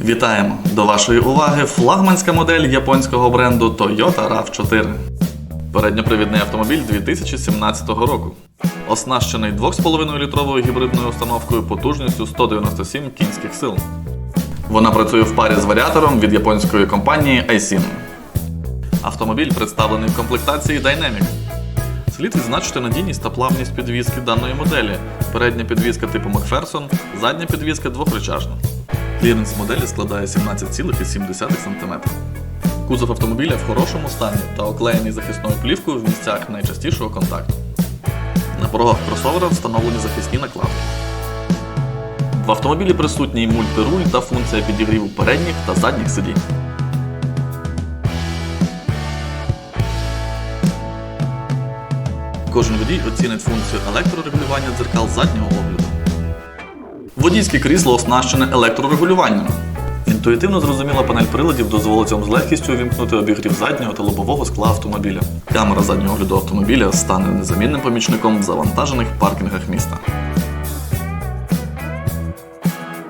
Вітаємо! До вашої уваги флагманська модель японського бренду Toyota RAV4. Передньопривідний автомобіль 2017 року. Оснащений 2,5-літровою гібридною установкою потужністю 197 кінських сил. Вона працює в парі з варіатором від японської компанії Aisin. Автомобіль представлений в комплектації Dynamic. Слід відзначити надійність та плавність підвізки даної моделі. Передня підвізка типу Макферсон, задня підвізка двохричажна. Кліренс моделі складає 17,7 см. Кузов автомобіля в хорошому стані та оклеєний захисною плівкою в місцях найчастішого контакту. На порогах кросовера встановлені захисні накладки. В автомобілі присутній мультируль та функція підігріву передніх та задніх сидінь. Кожен водій оцінить функцію електрорегулювання дзеркал заднього огляду. Водійське крісло оснащене електрорегулюванням. Інтуїтивно зрозуміла панель приладів дозволить вам з легкістю увімкнути обігрів заднього та лобового скла автомобіля. Камера заднього огляду автомобіля стане незамінним помічником в завантажених паркінгах міста.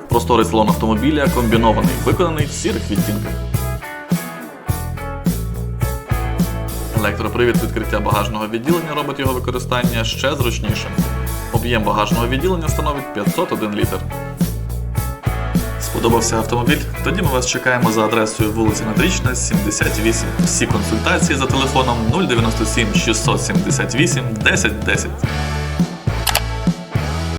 Просторий салон автомобіля комбінований, виконаний в сірих відтінках. Електропривід відкриття багажного відділення робить його використання ще зручнішим. Об'єм багажного відділення становить 501 літр. Сподобався автомобіль? Тоді ми вас чекаємо за адресою вулиця Надрічна, 78. Всі консультації за телефоном 097 678 1010.